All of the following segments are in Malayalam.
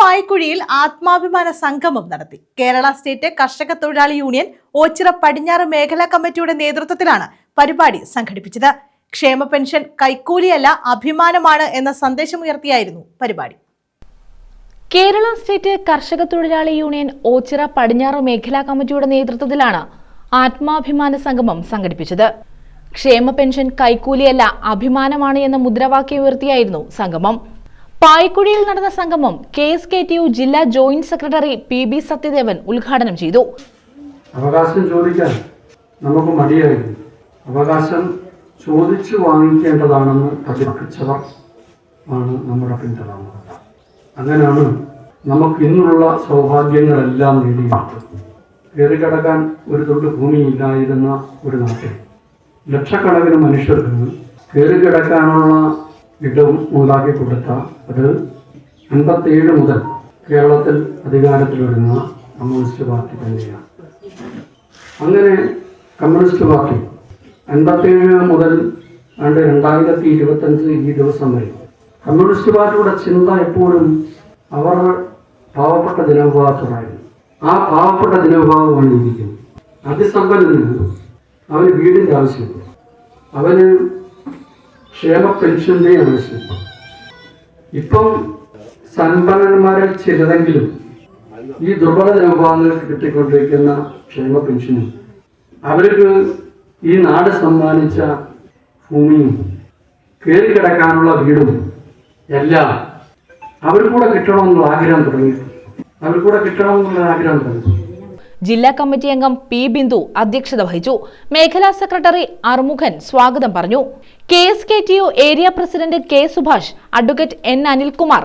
പായ്ക്കുഴിയിൽ ആത്മാഭിമാന സംഗമം നടത്തി. കേരള സ്റ്റേറ്റ് കർഷക തൊഴിലാളി യൂണിയൻ ഓച്ചിറ പടിഞ്ഞാറ് മേഖലാ കമ്മിറ്റിയുടെ നേതൃത്വത്തിലാണ് പരിപാടി സംഘടിപ്പിച്ചത്. ക്ഷേമ പെൻഷൻ കൈക്കൂലിയല്ല അഭിമാനമാണ് എന്ന സന്ദേശമുയർത്തിയായിരുന്നു പരിപാടി. കേരള സ്റ്റേറ്റ് കർഷക തൊഴിലാളി യൂണിയൻ ഓച്ചിറ പടിഞ്ഞാറ് മേഖലാ കമ്മിറ്റിയുടെ നേതൃത്വത്തിലാണ് ആത്മാഭിമാന സംഗമം സംഘടിപ്പിച്ചത്. ക്ഷേമ പെൻഷൻ കൈക്കൂലിയല്ല അഭിമാനമാണ് എന്ന മുദ്രാവാക്യം ഉയർത്തിയായിരുന്നു സംഗമം. പായ്ക്കുഴിയിൽ നടന്ന സംഗമം K S K T U ജില്ലാ joint secretary P B Sathyadevan ഉദ്ഘാടനം ചെയ്തു. അവകാശം ചോദിക്കാൻ നമുക്ക് മടിയായിരുന്നു. അവകാശം ചോദിച്ചു വാങ്ങിക്കേണ്ടതാണെന്ന് പഠിപ്പിച്ചവർ ആണ് നമ്മുടെ പിന്തുണ. അങ്ങനെയാണ് നമുക്ക് ഇന്നുള്ള സൗഭാഗ്യങ്ങളെല്ലാം നേടിയെടുത്തത്. കയറിക്കിടക്കാൻ ഒരു തൊട്ട് ഭൂമിയില്ലായിരുന്ന ഒരു നാട്ടിൽ ലക്ഷക്കണക്കിന് മനുഷ്യർക്ക് കയറിക്കിടക്കാനുള്ള ഇടവും ഉണ്ടാക്കി കൊടുത്ത അത് അൻപത്തേഴ് മുതൽ കേരളത്തിൽ അധികാരത്തിൽ വരുന്ന കമ്മ്യൂണിസ്റ്റ് പാർട്ടി തന്നെയാണ്. അങ്ങനെ കമ്മ്യൂണിസ്റ്റ് പാർട്ടി അൻപത്തേഴ് മുതൽ ആണ്ട് രണ്ടായിരത്തി ഇരുപത്തഞ്ച് ഈ ദിവസം വരെ കമ്മ്യൂണിസ്റ്റ് പാർട്ടിയുടെ ചിന്ത എപ്പോഴും അവർ പാവപ്പെട്ട ജനവിഭാഗത്തിലായിരുന്നു ആ പാവപ്പെട്ട ജനവിഭാഗമാണ് ഇരിക്കുന്നത് അതിസമ്പന്നന് അവന് വീടിന്റെ ആവശ്യമില്ല. അവന് ക്ഷേമ പെൻഷന്റെ വിഷയം ഇപ്പം സമ്പന്നന്മാരിൽ ചിലതെങ്കിലും ഈ ദുർബല ജനവിഭാഗങ്ങൾക്ക് കിട്ടിക്കൊണ്ടിരിക്കുന്ന ക്ഷേമ പെൻഷനും അവർക്ക് ഈ നാട് സമ്മാനിച്ച ഭൂമിയും കയറി കിടക്കാനുള്ള വീടും എല്ലാം അവർക്കൂടെ കൂടെ കിട്ടണമെന്നുള്ള ആഗ്രഹം തുടങ്ങി. അവർക്കൂടെ കൂടെ കിട്ടണമെന്നുള്ള ആഗ്രഹം തുടങ്ങി. ജില്ലാ കമ്മിറ്റി അംഗം പി ബിന്ദു അധ്യക്ഷത വഹിച്ചു. മേഖലാ സെക്രട്ടറി അർമുഖൻ സ്വാഗതം പറഞ്ഞു. K S K T U area president K Subhash advocate N Anilkumar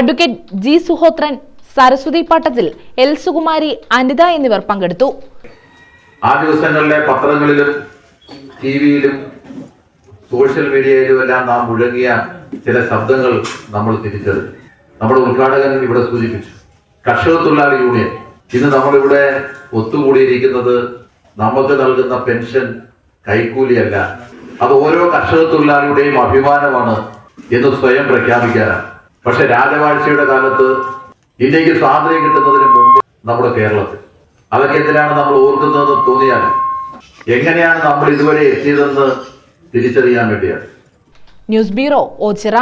advocate G Suhothran Saraswathi Pattathil L Sukumari Anitha എന്നിവർ പങ്കെടുത്തു. ആ ദിവസങ്ങളിലെ പത്രങ്ങളിലും ടി വിയിലും സോഷ്യൽ മീഡിയയിലും എല്ലാം നാം മുഴങ്ങിയ ചില ശബ്ദങ്ങൾ നമ്മൾ തിരിച്ചത് നമ്മുടെ ഉദ്ഘാടകൻ ഇവിടെ സൂചിപ്പിച്ചു. കർഷക തൊഴിലാളി യൂണിയൻ. ഇന്ന് നമ്മളിവിടെ ഒത്തുകൂടിയിരിക്കുന്നത് നമുക്ക് നൽകുന്ന പെൻഷൻ കൈക്കൂലിയല്ല. അത് ഓരോ കർഷക തൊഴിലാളിയുടെയും അഭിമാനമാണ് എന്ന് സ്വയം പ്രഖ്യാപിക്കാനാണ്. പക്ഷെ രാജവാഴ്ചയുടെ കാലത്ത് ഇന്ത്യയ്ക്ക് സ്വാതന്ത്ര്യം കിട്ടുന്നതിന് മുമ്പ് നമ്മുടെ കേരളത്തിൽ. അതൊക്കെ എന്തിനാണ് നമ്മൾ ഓർക്കുന്നതെന്ന് തോന്നിയാൽ എങ്ങനെയാണ് നമ്മൾ ഇതുവരെ എത്തിയതെന്ന് തിരിച്ചറിയാൻ വേണ്ടിയാണ്. News bureau Ochira